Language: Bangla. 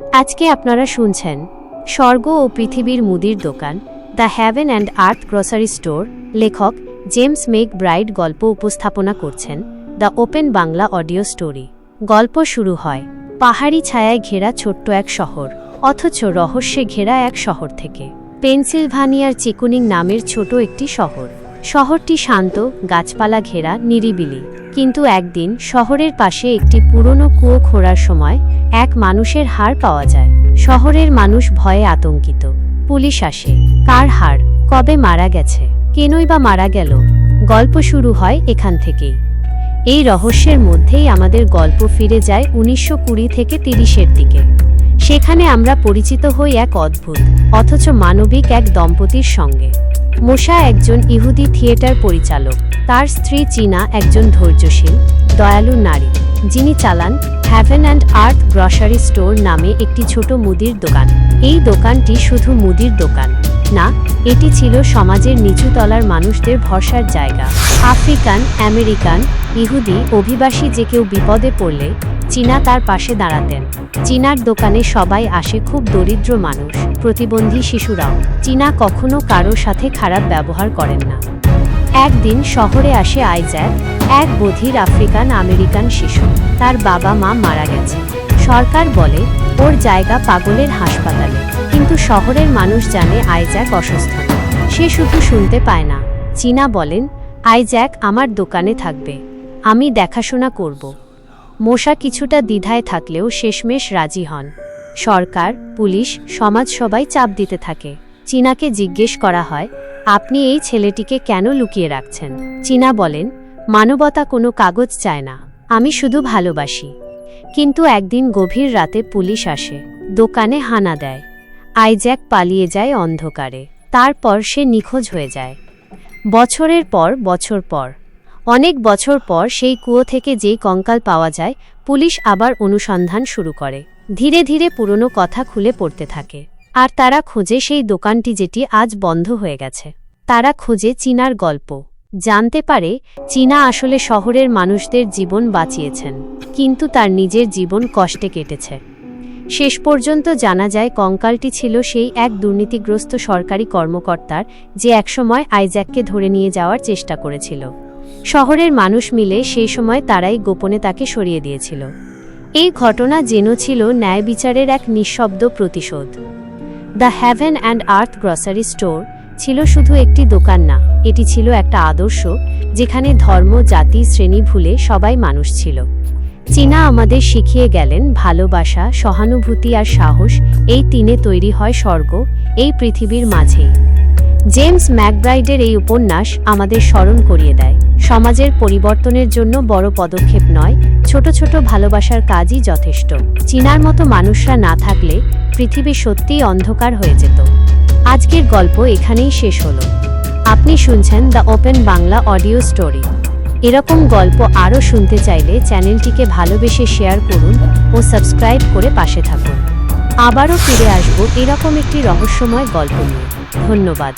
আজকে আপনারা শুনছেন স্বর্গ ও পৃথিবীর মুদির দোকান, the heaven and earth grocery store. লেখক জেমস মেক ব্রাইড গল্প উপস্থাপনা করছেন the open Bangla audio story. গল্প শুরু হয় পাহাড়ি ছায়ায় ঘেরা ছোট্ট এক শহর, অথচ রহস্যে ঘেরা এক শহর থেকে। পেনসিলভানিয়ার চিকুনিং নামের ছোট একটি শহর। শহরটি শান্ত, গাছপালা ঘেরা, নিরিবিলি। কিন্তু একদিন শহরের পাশে একটি পুরনো কুয়ো খোঁড়ার সময় এক মানুষের হাড় পাওয়া যায়। শহরের মানুষ ভয়ে আতঙ্কিত। পুলিশ আসে। কার হাড়? কবে মারা গেছে? কেনই বা মারা গেল? গল্প শুরু হয় এখান থেকেই। এই রহস্যের মধ্যেই আমাদের গল্প ফিরে যায় উনিশশো কুড়ি থেকে তিরিশের দিকে। সেখানে আমরা পরিচিত হই এক অদ্ভুত, অথচ মানবিক এক দম্পতির সঙ্গে। মোশা একজন ইহুদি থিয়েটার পরিচালক। তার স্ত্রী চীনা একজন ধৈর্যশীল, দয়ালু নারী, যিনি চালান heaven and earth grocery store নামে একটি ছোট মুদির দোকান। এই দোকানটি শুধু মুদির দোকান না, এটি ছিল সমাজের নিচুতলার মানুষদের ভরসার জায়গা। আফ্রিকান, আমেরিকান, ইহুদি, অভিবাসী যে কেউ বিপদে পড়লে চীনা তার পাশে দাঁড়াতেন। চীনার দোকানে সবাই আসে খুব দরিদ্র মানুষ, প্রতিবন্ধী শিশুরাও। চীনা কখনো কারোর সাথে খারাপ ব্যবহার করেন না। একদিন শহরে আসে আইজ্যাক, এক বধির আফ্রিকান আমেরিকান শিশু। তার বাবা মা মারা গেছে। সরকার বলে, ওর জায়গা পাগলের হাসপাতালে। কিন্তু শহরের মানুষ জানে আইজ্যাক অসুস্থ। সে শুধু শুনতে পায় না। চীনা বলেন, আইজ্যাক আমার দোকানে থাকবে। আমি দেখাশোনা করব। মোশা কিছুটা দ্বিধায় থাকলেও শেষমেশ রাজি হন। সরকার, পুলিশ সমাজ সবাই চাপ দিতে থাকে। চীনাকে জিজ্ঞেস করা হয়, আপনি এই ছেলেটিকে কেন লুকিয়ে রাখছেন? চীনা বলেন, মানবতা কোনো কাগজ চায় না। আমি শুধু ভালোবাসি। কিন্তু একদিন গভীর রাতে পুলিশ আসে, দোকানে হানা দেয়। আইজ্যাক পালিয়ে যায় অন্ধকারে। তারপর সে নিখোঁজ হয়ে যায়। বছরের পর বছর পর অনেক বছর পর সেই কুয়ো থেকে যেই কঙ্কাল পাওয়া যায়, পুলিশ আবার অনুসন্ধান শুরু করে। ধীরে ধীরে পুরনো কথা খুলে পড়তে থাকে। আর তারা খোঁজে সেই দোকানটি যেটি আজ বন্ধ হয়ে গেছে। তারা খোঁজে চীনার গল্প। জানতে পারে, চীনা আসলে শহরের মানুষদের জীবন বাঁচিয়েছেন, কিন্তু তার নিজের জীবন কষ্টে কেটেছে। শেষ পর্যন্ত জানা যায়, কঙ্কালটি ছিল সেই এক দুর্নীতিগ্রস্ত সরকারি কর্মকর্তার যে একসময় আইজ্যাককে ধরে নিয়ে যাওয়ার চেষ্টা করেছিল। শহরের মানুষ মিলে সেই সময় তারাই গোপনে তাকে সরিয়ে দিয়েছিল। এই ঘটনা যেন ছিল ন্যায় বিচারের এক নিঃশব্দ প্রতিশোধ। The heaven and earth grocery store ছিল শুধু একটি দোকান না, এটি ছিল একটা আদর্শ, যেখানে ধর্ম, জাতি, শ্রেণি ভুলে সবাই মানুষ ছিল। চীনা আমাদের শিখিয়ে গেলেন ভালোবাসা, সহানুভূতি আর সাহস, এই তিনে তৈরি হয় স্বর্গ, এই পৃথিবীর মাঝেই জেমস ম্যাকব্রাইডের এই উপন্যাস আমাদের স্মরণ করিয়ে দেয়। সমাজের পরিবর্তনের জন্য বড় পদক্ষেপ নয়, ছোট ছোট ভালোবাসার কাজই যথেষ্ট। চীনার মতো মানুষরা না থাকলে পৃথিবী সত্যিই অন্ধকার হয়ে যেত। আজকের গল্প এখানেই শেষ হলো। আপনি শুনছেন the open Bangla audio story. এরকম গল্প আরও শুনতে চাইলে চ্যানেলটিকে ভালোবেসে শেয়ার করুন ও সাবস্ক্রাইব করে পাশে থাকুন। আবারও ফিরে আসব এরকম একটি রহস্যময় গল্প নিয়ে। ধন্যবাদ।